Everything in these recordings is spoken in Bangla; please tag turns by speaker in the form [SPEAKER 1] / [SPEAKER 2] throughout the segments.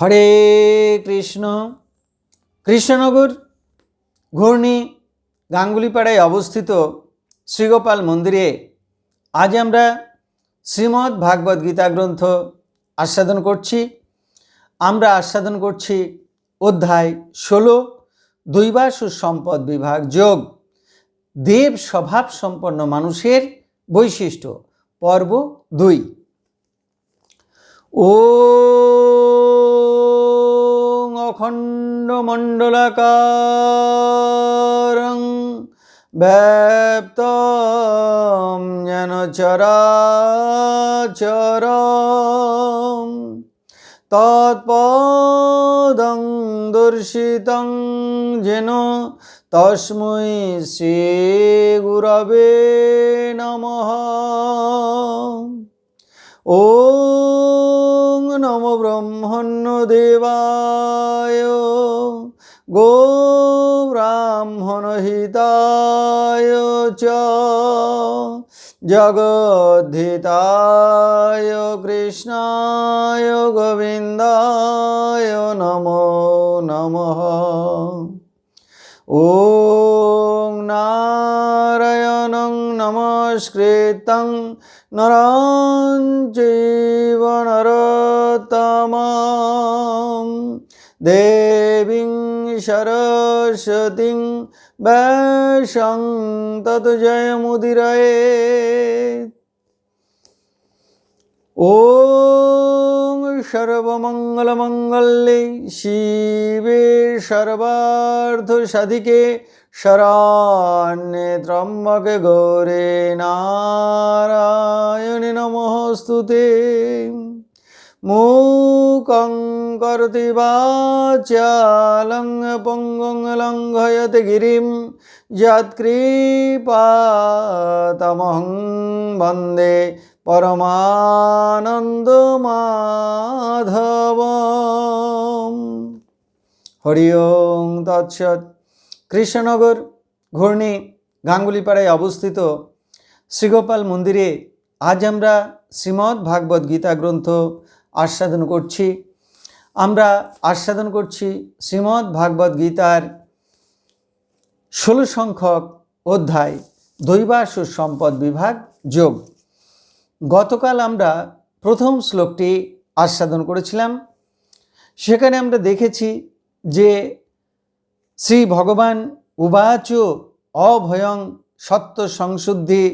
[SPEAKER 1] হরে কৃষ্ণ। কৃষ্ণনগর ঘূর্ণি গাঙ্গুলিপাড়ায় অবস্থিত শ্রীগোপাল মন্দিরে আজ আমরা শ্রীমদ্ ভাগবত গীতা গ্রন্থ আস্বাদন করছি। আমরা আস্বাদন করছি অধ্যায় ষোলো দৈবাসু সম্পদ বিভাগ যোগ। দেব স্বভাব সম্পন্ন মানুষের বৈশিষ্ট্য। পর্ব দুই। ও অখণ্ডমণ্ডলাকারং ব্যাপ্তম যেন চরাচরম তৎপদং দর্শিতং যেন তস্মৈ শ্রী গুরবে নমঃ ॐ नमो ब्रह्मण्यदेवाय গৌরাহৃদায় চ জগদ্ধিতায় কৃষ্ণায় গোবিন্দায় নমো নম ও নারায়ণং নমস্কৃতং নরঞ্জীব নরতম দেবীং देवीं सरस्वतीं वैशं तत् जयमुदिरयेत् ॐ सर्वमङ्गलमङ्गल्ये शिवे सर्वार्थसाधिके शरण्ये त्र्यम्बके गौरे नारायणि नमोऽस्तु ते মূকং করতি বাচালং পঙ্গং লঙ্ঘয়তে গিরিম যৎকৃপাতমহং বন্দে পরমানন্দ মাধব হরি ওং তৎসৎ কৃষ্ণনগর ঘূর্ণি গাঙ্গুলিপাড়ায় অবস্থিত শ্রীগোপাল মন্দিরে আজ আমরা শ্রীমদ্ ভাগবত গীতা গ্রন্থ আস্বাদন করছি। আমরা আস্বাদন করছি শ্রীমদ্ ভাগবত গীতার ষোলো সংখ্যক অধ্যায় দৈবাসু সম্পদ বিভাগ, যোগ। গতকাল আমরা প্রথম শ্লোকটি আস্বাদন করেছিলাম। সেখানে আমরা দেখেছি যে শ্রী ভগবান উবাচ অভয়ং সত্য সংশুদ্ধি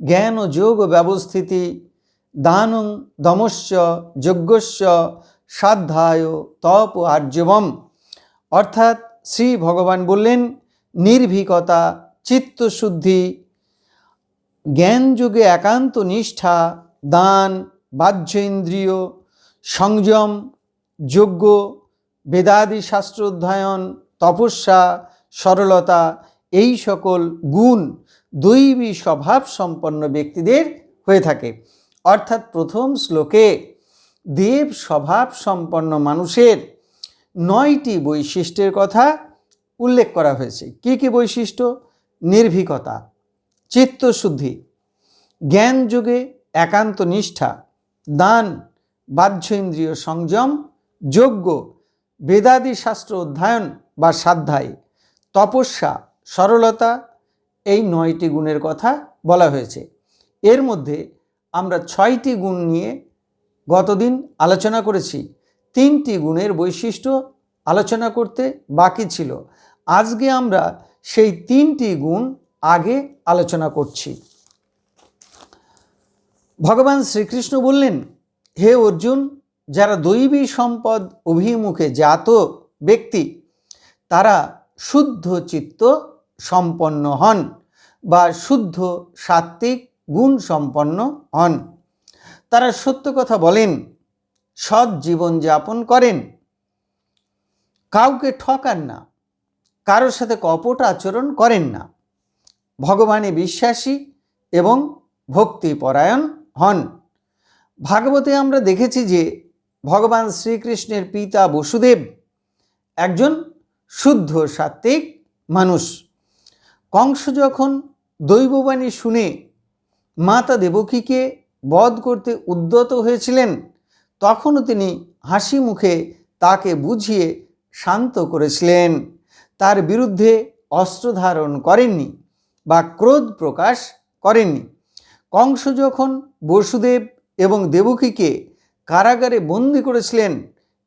[SPEAKER 1] জ্ঞান ও যোগ ব্যবস্থিতি দানং দমস্য যজ্ঞস্য সাধ্যায় তপ আর্যবম। অর্থাৎ শ্রী ভগবান বললেন, নির্ভীকতা, চিত্তশুদ্ধি জ্ঞান যুগে একান্ত নিষ্ঠা, দান বাহ্য ইন্দ্রিয় সংযম, যজ্ঞ, বেদাদি শাস্ত্র অধ্যয়ন তপস্যা, সরলতা, এই সকল গুণ দৈবী স্বভাব সম্পন্ন ব্যক্তিদের হয়ে থাকে। অর্থাৎ প্রথম শ্লোকে দেব স্বভাব সম্পন্ন মানুষের নয়টি বৈশিষ্ট্যের কথা উল্লেখ করা হয়েছে। কি কি বৈশিষ্ট্য? নির্ভীকতা, চিত্তশুদ্ধি, জ্ঞান যুগে একান্ত নিষ্ঠা, দান, বাহ্য ইন্দ্রিয় সংযম যোগ্য বেদাদি শাস্ত্র অধ্যয়ন বা সাধ্যায়, তপস্যা, সরলতা, এই নয়টি গুণের কথা বলা হয়েছে। এর মধ্যে আমরা ছয়টি গুণ নিয়ে গতদিন আলোচনা করেছি। তিনটি গুণের বৈশিষ্ট্য আলোচনা করতে বাকি ছিল। আজকে আমরা সেই তিনটি গুণ আগে আলোচনা করছি। ভগবান শ্রীকৃষ্ণ বললেন, হে অর্জুন, যারা দৈবী সম্পদ অভিমুখে জাত ব্যক্তি, তারা শুদ্ধ চিত্ত সম্পন্ন হন বা শুদ্ধ সাত্ত্বিক গুণ সম্পন্ন হন। তারা সত্য কথা বলেন, সৎ জীবনযাপন করেন। কাউকে ঠকান না, কারোর সাথে কপট আচরণ করেন না। ভগবানে বিশ্বাসী এবং ভক্তিপরায়ণ হন। ভাগবতে আমরা দেখেছি যে ভগবান শ্রীকৃষ্ণের পিতা বসুদেব একজন শুদ্ধ সাত্ত্বিক মানুষ। কংস যখন দৈববাণী শুনে মাতা দেবকীকে বধ করতে উদ্যত হয়েছিলেন, তখনও তিনি হাসি মুখে তাকে বুঝিয়ে শান্ত করেছিলেন। তার বিরুদ্ধে অস্ত্র ধারণ করেননি বা ক্রোধ প্রকাশ করেননি। কংস যখন বসুদেব এবং দেবকীকে কারাগারে বন্দি করেছিলেন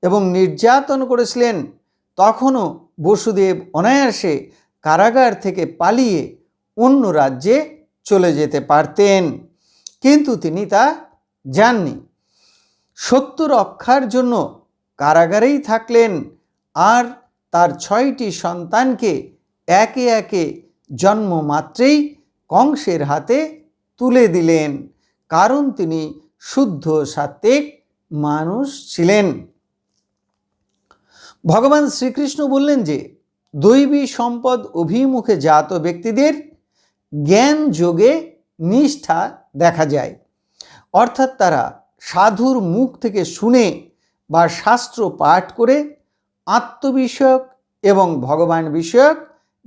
[SPEAKER 1] এবং নির্যাতন করেছিলেন, তখনও বসুদেব অনায়াসে কারাগার থেকে পালিয়ে অন্য রাজ্যে চলে যেতে পারতেন। কিন্তু তিনি তা যাননি সত্য রক্ষার জন্য কারাগারেই থাকলেন আর তার ছয়টি সন্তানকে একে একে জন্ম মাত্রেই কংসের হাতে তুলে দিলেন। কারণ তিনি শুদ্ধ সাত্ত্বিক মানুষ ছিলেন। ভগবান শ্রীকৃষ্ণ বললেন যে, দৈবী সম্পদ অভিমুখে জাত ব্যক্তিদের জ্ঞান যোগে নিষ্ঠা দেখা যায়। অর্থাৎ তারা সাধুর মুখ থেকে শুনে বা শাস্ত্র পাঠ করে আত্মবিষয়ক এবং ভগবান বিষয়ক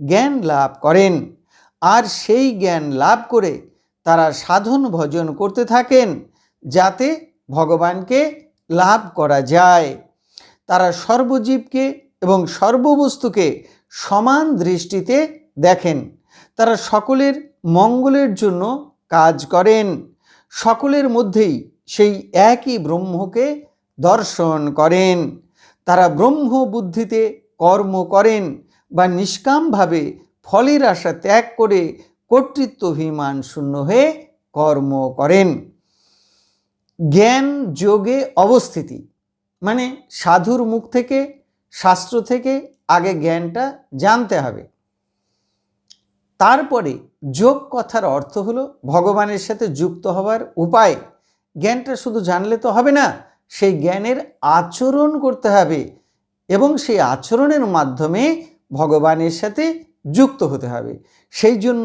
[SPEAKER 1] জ্ঞান লাভ করেন। আর সেই জ্ঞান লাভ করে তারা সাধন ভজন করতে থাকেন যাতে ভগবানকে লাভ করা যায়। তারা সর্বজীবকে এবং সর্ববস্তুকে সমান দৃষ্টিতে দেখেন। তারা সকলের মঙ্গলের জন্য কাজ করেন। সকলের মধ্যেই সেই একই ব্রহ্মকে দর্শন করেন। তারা ব্রহ্ম বুদ্ধিতে কর্ম করেন বা নিষ্কামভাবে ফলের আশা ত্যাগ করে কর্তৃত্বভিমান শূন্য হয়ে কর্ম করেন। জ্ঞান যোগে অবস্থিতি মানে সাধুর মুখ থেকে, শাস্ত্র থেকে আগে জ্ঞানটা জানতে হবে। তারপরে যোগ কথার অর্থ হলো ভগবানের সাথে যুক্ত হওয়ার উপায়। জ্ঞানটা শুধু জানলে তো হবে না, সেই জ্ঞানের আচরণ করতে হবে এবং সেই আচরণের মাধ্যমে ভগবানের সাথে যুক্ত হতে হবে। সেই জন্য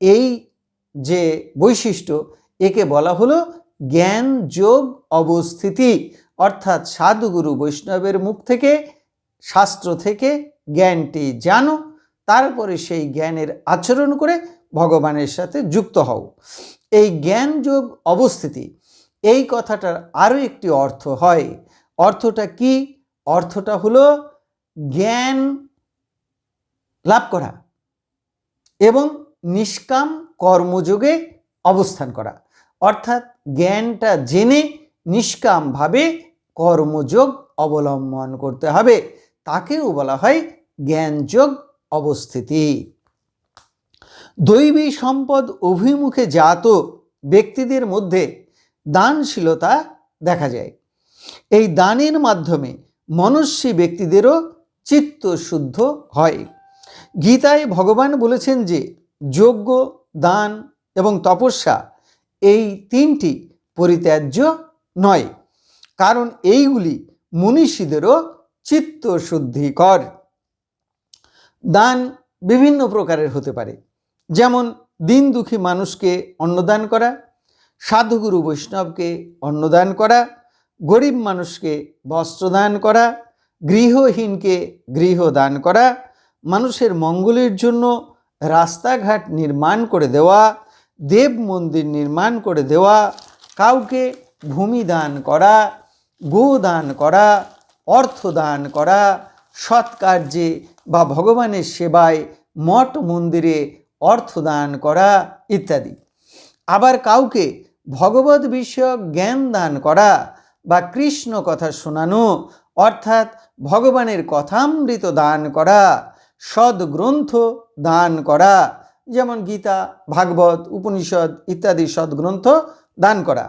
[SPEAKER 1] এই যে বৈশিষ্ট্য, একে বলা হলো জ্ঞান যোগ অবস্থিতি। অর্থাৎ সাধুগুরু বৈষ্ণবের মুখ থেকে, শাস্ত্র থেকে জ্ঞানটি জানো তারপরে সেই জ্ঞানের আচরণ করে ভগবানের সাথে যুক্ত হও। এই জ্ঞান যোগ অবস্থিতি, এই কথাটার আরও একটি অর্থ হয়। অর্থটা কি? অর্থটা হলো জ্ঞান লাভ করা এবং নিষ্কাম কর্মযোগে অবস্থান করা। অর্থাৎ জ্ঞানটা জেনে নিষ্কামভাবে কর্মযোগ অবলম্বন করতে হবে। তাকেও বলা হয় জ্ঞানযোগ অবস্থিতি। দৈবী সম্পদ অভিমুখে জাত ব্যক্তিদের মধ্যে দানশীলতা দেখা যায়। এই দানের মাধ্যমে মনস্বী ব্যক্তিদেরও চিত্ত শুদ্ধ হয়। গীতায় ভগবান বলেছেন যে, যজ্ঞ, দান এবং তপস্যা এই তিনটি পরিত্যাজ্য নয়, কারণ এইগুলি মনীষীদেরও চিত্ত শুদ্ধিকর। দান বিভিন্ন প্রকারের হতে পারে। যেমন, দিন দুঃখী মানুষকে অন্নদান করা সাধুগুরু বৈষ্ণবকে অন্নদান করা, গরিব মানুষকে বস্ত্রদান করা, গৃহহীনকে গৃহদান করা, মানুষের মঙ্গলের জন্য রাস্তাঘাট নির্মাণ করে দেওয়া, দেব মন্দির নির্মাণ করে দেওয়া, কাউকে ভূমি দান করা, গোদান করা অর্থ দান করা, সৎকার্যে বা ভগবানের সেবায় মঠ মন্দিরে অর্থ দান করা ইত্যাদি। আবার কাউকে ভগবত বিষয়ক জ্ঞান দান করা বা কৃষ্ণ কথা শোনানো, অর্থাৎ ভগবানের কথামৃত দান করা, সদ্গ্রন্থ দান করা, যেমন গীতা, ভাগবত, উপনিষদ ইত্যাদি সদ্গ্রন্থ দান করা,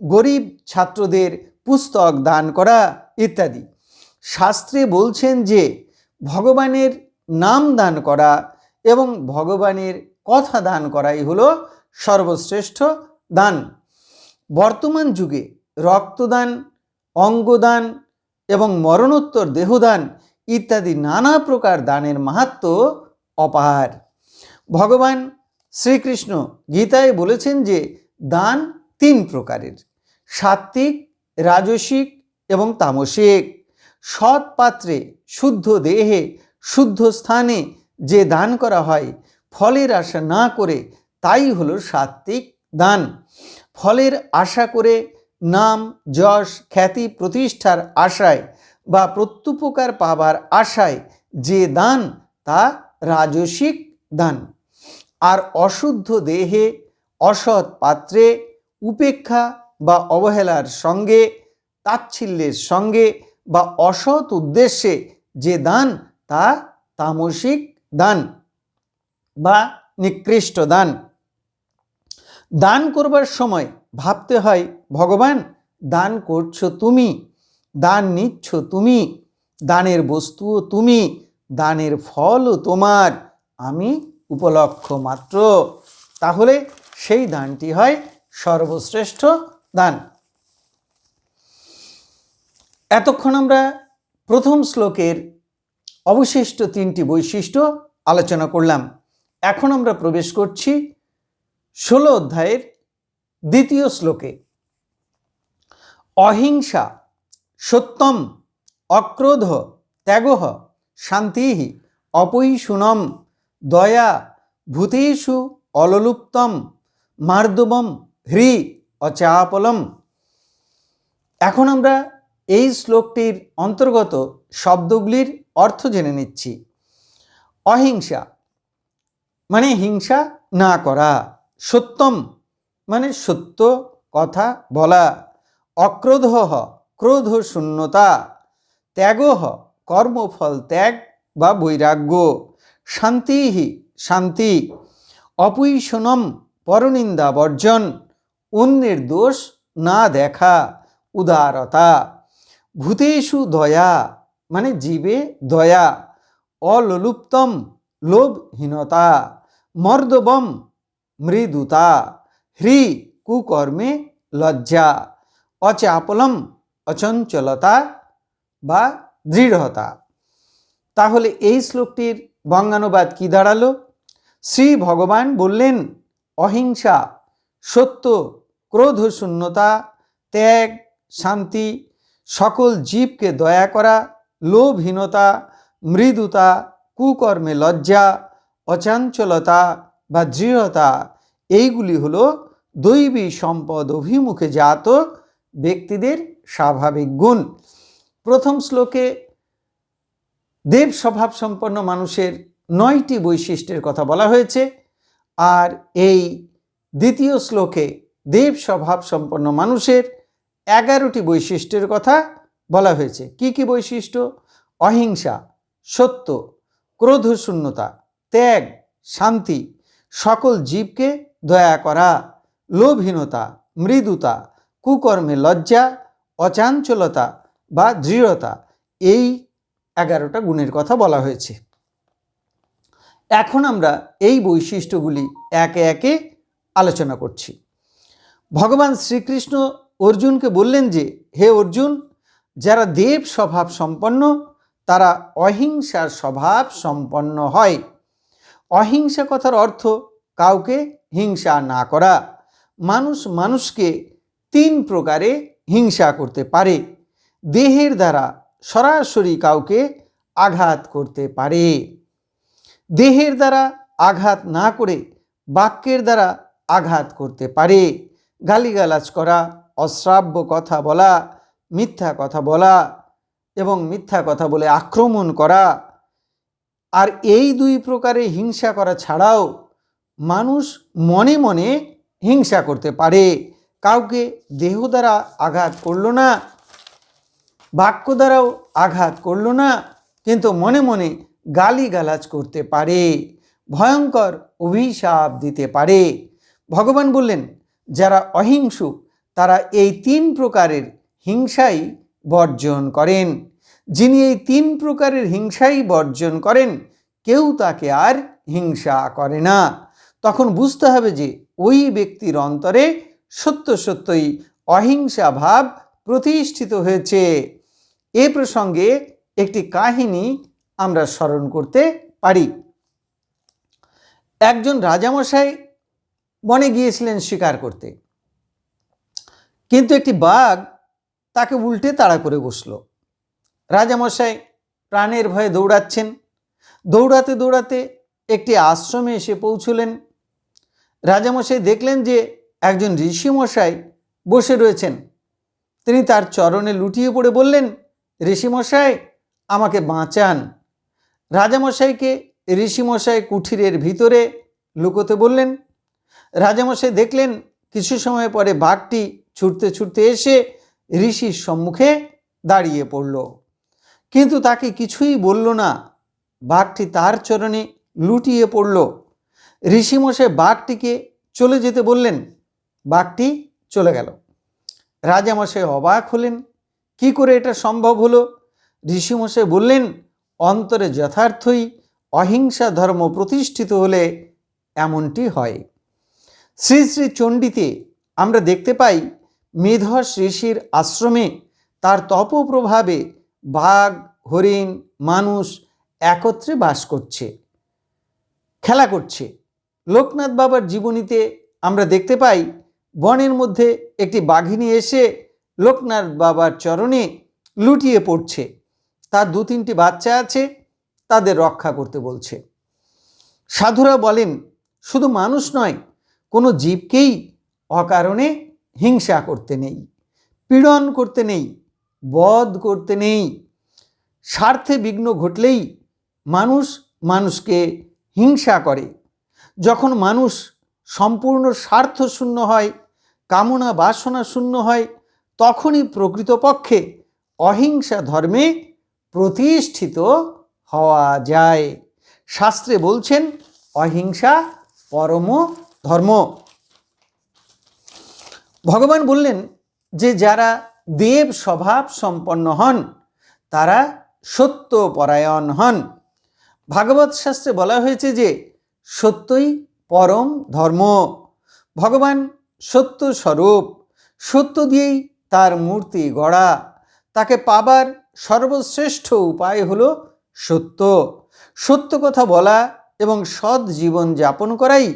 [SPEAKER 1] গরিব ছাত্রদের পুস্তক দান করা ইত্যাদি। শাস্ত্রে বলছেন যে ভগবানের নাম দান করা এবং ভগবানের কথা দান করাই হলো সর্বশ্রেষ্ঠ দান। বর্তমান যুগে রক্তদান, অঙ্গদান এবং মরণোত্তর, দেহদান ইত্যাদি নানা প্রকার দানের মাহাত্ম অপার। ভগবান শ্রীকৃষ্ণ গীতায় বলেছেন যে দান তিন প্রকারের, সাত্ত্বিক, রাজসিক এবং তামসিক। সৎ পাত্রে, শুদ্ধ দেহে, শুদ্ধ স্থানে যে দান করা হয়, ফলের আশা না করে তাই হলো সাত্ত্বিক দান। ফলের আশা করে নাম, যশ, খ্যাতি প্রতিষ্ঠার আশায় বা প্রত্যুপকার পাবার আশায় যে দান, তা রাজসিক দান। আর অশুদ্ধ দেহে, অসৎ পাত্রে, উপেক্ষা বা অবহেলার সঙ্গে, তাচ্ছিল্যের সঙ্গে বা অসৎ উদ্দেশ্যে যে দান, তা তামসিক দান বা নিকৃষ্ট দান। দান করবার সময় ভাবতে হয়, ভগবান, দান করছ তুমি, দান নিচ্ছ তুমি, দানের বস্তুও তুমি, দানের ফলও তোমার, আমি উপলক্ষ মাত্র। তাহলে সেই দানটি হয় সর্বশ্রেষ্ঠ দান। এতক্ষণ আমরা প্রথম শ্লোকের অবশিষ্ট তিনটি বৈশিষ্ট্য আলোচনা করলাম। এখন আমরা প্রবেশ করছি ষোলো অধ্যায়ের দ্বিতীয় শ্লোকে। অহিংসা, সত্যম, অক্রোধ, ত্যাগহ শান্তি অপৈশুনম, দয়া, ভূতেষু, অললুপ্তম, মার্দবম, হ্রি, অচাপলম। এখন আমরা এই শ্লোকটির অন্তর্গত শব্দগুলির অর্থ জেনে নিচ্ছি। অহিংসা মানে হিংসা না করা। সত্যম মানে সত্য কথা বলা। অক্রোধ ক্রোধ শূন্যতা ত্যাগ কর্মফল ত্যাগ বা বৈরাগ্য। শান্তি শান্তি। অপৈশনম পরনিন্দা বর্জন। অন্যের দোষ না দেখা। উদারতা। ভূতেষু দয়া মানে জীবে দয়া, অললুপ্তম লোভহীনতা, মর্দবম মৃদুতা, হ্রি কুকর্মে লজ্জা, অচাপলম অচঞ্চলতা বা দৃঢ়তা। তাহলে এই শ্লোকটির বঙ্গানুবাদ কি দাঁড়াল? শ্রী ভগবান বললেন, অহিংসা, সত্য ক্রোধ শূন্যতা ত্যাগ, শান্তি সকল জীবকে দয়া করা, লোভহীনতা, মৃদুতা, কুকর্মে লজ্জা, অচাঞ্চলতা বা দৃঢ়তা, এইগুলি হলো দৈবী সম্পদ অভিমুখে জাত ব্যক্তিদের স্বাভাবিক গুণ। প্রথম শ্লোকে দেব স্বভাব সম্পন্ন মানুষের নয়টি বৈশিষ্ট্যের কথা বলা হয়েছে আর এই দ্বিতীয় শ্লোকে দেব স্বভাব সম্পন্ন মানুষের এগারোটি বৈশিষ্ট্যের কথা বলা হয়েছে। কি কি বৈশিষ্ট্য? অহিংসা, সত্য, ক্রোধশূন্যতা, ত্যাগ, শান্তি, সকল জীবকে দয়া করা, লোভহীনতা, মৃদুতা, কুকর্মে লজ্জা, অচাঞ্চলতা বা দৃঢ়তা, এই এগারোটা গুণের কথা বলা হয়েছে। এখন আমরা এই বৈশিষ্ট্যগুলি একে একে আলোচনা করছি। ভগবান শ্রীকৃষ্ণ অর্জুনকে বললেন যে, হে অর্জুন, যারা দেব স্বভাব সম্পন্ন, তারা অহিংসার স্বভাব সম্পন্ন হয়। অহিংসা কথার অর্থ কাউকে হিংসা না করা। মানুষ মানুষকে তিন প্রকারে হিংসা করতে পারে। দেহের দ্বারা সরাসরি কাউকে আঘাত করতে পারে। দেহের দ্বারা আঘাত না করে বাক্যের দ্বারা আঘাত করতে পারে। গালিগালাজ করা অশ্রাব্য কথা বলা, মিথ্যা কথা বলা এবং মিথ্যা কথা বলে আক্রমণ করা। আর এই দুই প্রকারে হিংসা করা ছাড়াও মানুষ মনে মনে হিংসা করতে পারে। কাউকে দেহ দ্বারা আঘাত করল না, বাক্য দ্বারাও আঘাত করল না, কিন্তু মনে মনে গালি গালাজ করতে পারে, ভয়ঙ্কর অভিশাপ দিতে পারে। ভগবান বললেন, যারা অহিংসুক তারা এই তিন প্রকারের হিংসাই বর্জন করেন। যিনি এই তিন প্রকারের হিংসাই বর্জন করেন, কেউ তাকে আর হিংসা করে না। তখন বুঝতে হবে যে ওই ব্যক্তির অন্তরে সত্য সত্যই অহিংসা ভাব প্রতিষ্ঠিত হয়েছে। এ প্রসঙ্গে একটি কাহিনী আমরা স্মরণ করতে পারি। একজন রাজামশাই বনে গিয়েছিলেন শিকার করতে। কিন্তু একটি বাঘ তাকে উল্টে তাড়া করে বসল। রাজামশাই প্রাণের ভয়ে দৌড়াচ্ছেন। দৌড়াতে দৌড়াতে একটি আশ্রমে এসে পৌঁছলেন। রাজামশাই দেখলেন যে একজন ঋষিমশাই বসে রয়েছেন। তিনি তার চরণে লুটিয়ে পড়ে বললেন, ঋষিমশাই, আমাকে বাঁচান। রাজামশাইকে ঋষিমশাই কুঠিরের ভিতরে লুকোতে বললেন। রাজামশাই দেখলেন, কিছু সময় পরে বাঘটি ছুটতে ছুটতে এসে ঋষির সম্মুখে দাঁড়িয়ে পড়ল। কিন্তু তাকে কিছুই বলল না। বাঘটি তার চরণে লুটিয়ে পড়ল। ঋষিমশাই বাঘটিকে চলে যেতে বললেন। বাঘটি চলে গেল। রাজামশাই অবাক হলেন। কি করে এটা সম্ভব হলো? ঋষিমশাই বললেন, অন্তরে যথার্থই অহিংসা ধর্ম প্রতিষ্ঠিত হলে এমনটি হয়। শ্রী শ্রী চণ্ডীতে আমরা দেখতে পাই মেধস ঋষির আশ্রমে তার তপপ্রভাবে বাঘ, হরিণ, মানুষ একত্রে বাস করছে, খেলা করছে। লোকনাথ বাবার জীবনীতে আমরা দেখতে পাই, বনের মধ্যে একটি বাঘিনী এসে লোকনাথ বাবার চরণে লুটিয়ে পড়ছে। তার দু তিনটি বাচ্চা আছে, তাদের রক্ষা করতে বলছে। সাধুরা বলেন, শুধু মানুষ নয়, কোনো জীবকেই অকারণে হিংসা করতে নেই, পীড়ন করতে নেই, বধ করতে নেই। স্বার্থে বিঘ্ন ঘটলেই মানুষ মানুষকে হিংসা করে। যখন মানুষ সম্পূর্ণ স্বার্থ শূন্য হয়, কামনা বাসনা শূন্য হয়, তখনই প্রকৃতপক্ষে অহিংসা ধর্মে প্রতিষ্ঠিত হওয়া যায়। শাস্ত্রে বলছেন, অহিংসা পরম ধর্ম। ভগবান বললেন যে যারা দেব স্বভাব সম্পন্ন হন, তারা সত্য পরায়ণ হন। ভাগবত শাস্ত্রে বলা হয়েছে যে সত্যই পরম ধর্ম। ভগবান সত্য স্বরূপ, সত্য দিয়েই তার মূর্তি গড়া। তাকে পাবার সর্বশ্রেষ্ঠ উপায় হল সত্য। সত্য কথা বলা এবং সৎ জীবন যাপন করাই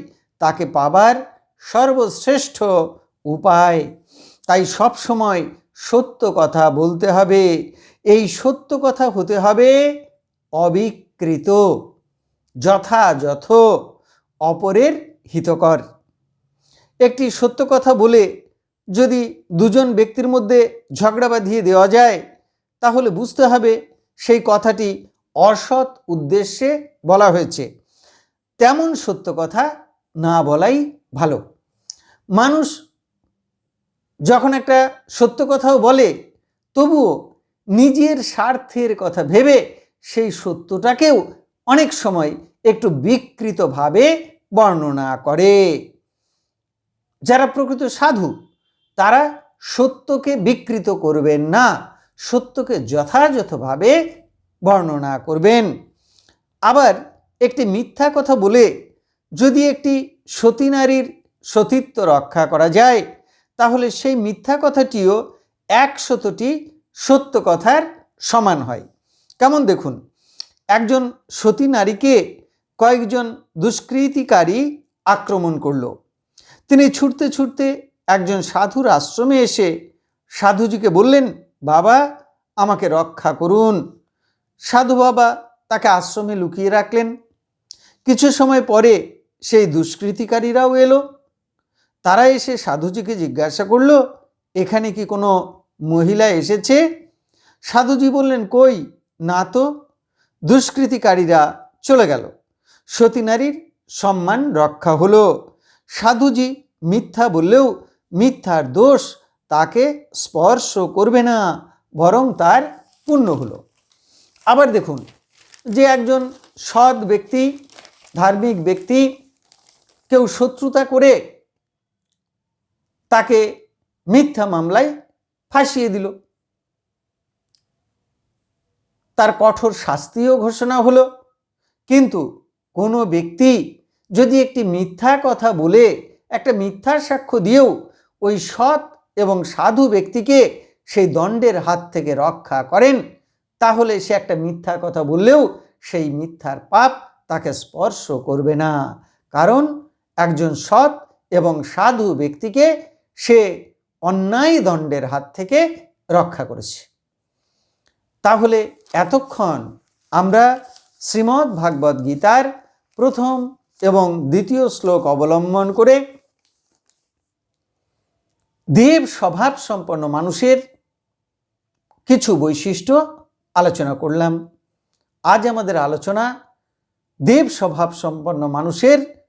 [SPEAKER 1] তাকে পাবার সর্বশ্রেষ্ঠ উপায়। তাই সব সময় সত্য কথা বলতে হবে। এই সত্য কথা হতে হবে অবিকৃত, যথাযথ, অপরের হিতকর। একটি সত্য কথা বলে যদি দুজন ব্যক্তির মধ্যে ঝগড়া বাঁধিয়ে দেওয়া যায়, তাহলে বুঝতে হবে সেই কথাটি অসৎ উদ্দেশ্যে বলা হয়েছে। তেমন সত্য কথা না বলাই ভালো। মানুষ যখন একটা সত্য কথাও বলে, তবুও নিজের স্বার্থের কথা ভেবে সেই সত্যটাকেও অনেক সময় একটু বিকৃতভাবে বর্ণনা করে। যারা প্রকৃত সাধু, তারা সত্যকে বিকৃত করবেন না, সত্যকে যথাযথভাবে বর্ণনা করবেন। আবার একটি মিথ্যা কথা বলে যদি একটি সতী নারীর সতীত্ব রক্ষা করা যায় তাহলে সেই মিথ্যা কথাটিও একশতটি সত্য কথার সমান হয়। কেমন দেখুন, একজন সতী নারীকে কয়েকজন দুষ্কৃতিকারী আক্রমণ করল। তিনি ছুটতে ছুটতে একজন সাধুর আশ্রমে এসে সাধুজিকে বললেন, বাবা, আমাকে রক্ষা করুন। সাধু বাবা তাকে আশ্রমে লুকিয়ে রাখলেন। কিছু সময় পরে সেই দুষ্কৃতিকারীরাও এলো। তারা এসে সাধুজিকে জিজ্ঞাসা করল, এখানে কি কোনো মহিলা এসেছে? সাধুজি বললেন, কই, না তো। দুষ্কৃতিকারীরা চলে গেল। সতী নারীর সম্মান রক্ষা হলো। সাধুজি মিথ্যা বললেও মিথ্যার দোষ তাকে স্পর্শ করবে না, বরং তার পুণ্য হলো। আবার দেখুন যে একজন সৎ ব্যক্তি, ধার্মিক ব্যক্তি কেউ শত্রুতা করে তাকে মিথ্যা মামলায় ফাঁসিয়ে দিল। তার কঠোর শাস্তিও ঘোষণা হলো। কিন্তু কোনো ব্যক্তি যদি একটি মিথ্যা কথা বলে, একটা মিথ্যার সাক্ষ্য দিয়েও ওই সৎ এবং সাধু ব্যক্তিকে সেই দণ্ডের হাত থেকে রক্ষা করেন, তাহলে সে একটা মিথ্যা কথা বললেও সেই মিথ্যার পাপ তাকে স্পর্শ করবে না। কারণ একজন সৎ এবং সাধু ব্যক্তিকে সে অন্যায় দণ্ডের হাত থেকে রক্ষা করেছে। তাহলে এতক্ষণ আমরা শ্রীমদ্ ভাগবত গীতার প্রথম এবং দ্বিতীয় শ্লোক অবলম্বন করে দেব স্বভাব সম্পন্ন মানুষের কিছু বৈশিষ্ট্য আলোচনা করলাম। আজ আমাদের আলোচনা দেব স্বভাব সম্পন্ন মানুষের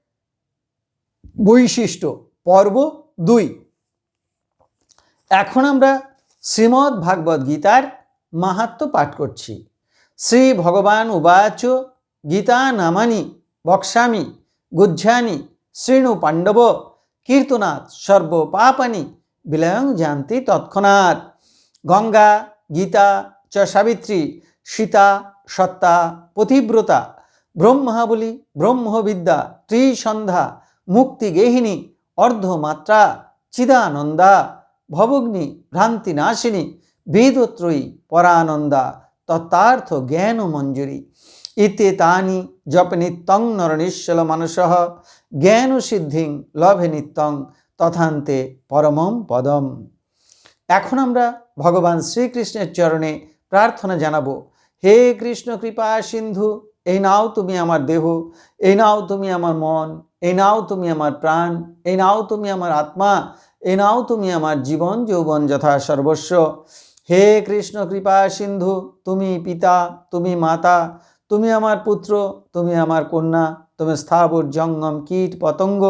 [SPEAKER 1] বৈশিষ্ট্য। পর্ব দুই। এখন আমরা শ্রীমদ্ ভাগবত গীতার মাহাত্ম পাঠ করছি। শ্রী ভগবান উবাচ গীতা নামানি বক্সামি গুজ্জানি শ্রীণু পাণ্ডব কীর্তনাথ সর্বপাপানি বিলয়ং জানতি তৎক্ষণাৎ। গঙ্গা, গীতা চ সাবিত্রী, সীতা, সত্তা, পথিব্রতা, ব্রহ্মাবলী, ব্রহ্মবিদ্যা, ত্রিসন্ধ্যা মুক্তিগেহিনী অর্ধমাত্রা, চিদানন্দা ভবগ্নি ভ্রান্তিনাশিনী বেদত্রয়ী পরানন্দা, তত্ত্বার্থ জ্ঞান মঞ্জুরি। ইতে তানি জপ নিত্যং নরনিশ্বল মানস জ্ঞান সিদ্ধিং লভে নিত্যং তথান্তে পরমম পদম। এখন আমরা ভগবান শ্রীকৃষ্ণের চরণে প্রার্থনা জানাব, হে কৃষ্ণ কৃপা সিন্ধু, এই নাও তুমি আমার দেহ, এই নাও তুমি আমার মন, এই নাও তুমি আমার প্রাণ, এই নাও তুমি আমার আত্মা এই নাও তুমি আমার জীবন, যৌবন যথা সর্বস্ব। হে কৃষ্ণ, কৃপা, সিন্ধু, তুমি পিতা, তুমি মাতা, তুমি আমার পুত্র, তুমি আমার কন্যা, তুমি স্থাবর, জঙ্গম, কীট, পতঙ্গ,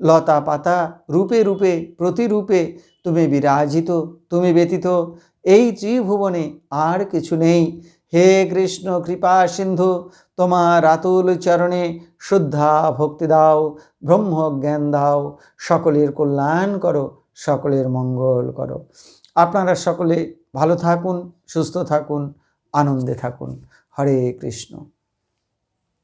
[SPEAKER 1] লতা, পাতা, রূপে রূপে, প্রতিরূপে তুমি বিরাজিত, তুমি ব্যতীত, এই ত্রিভুবনে আর কিছু নেই। হে কৃষ্ণ, কৃপা, সিন্ধু তোমার আতুল চরণে শুদ্ধা ভক্তি দাও ব্রহ্ম জ্ঞান দাও, সকলের কল্যাণ করো, সকলের মঙ্গল করো। আপনারা সকলে ভালো থাকুন, সুস্থ থাকুন, আনন্দে থাকুন। হরে কৃষ্ণ।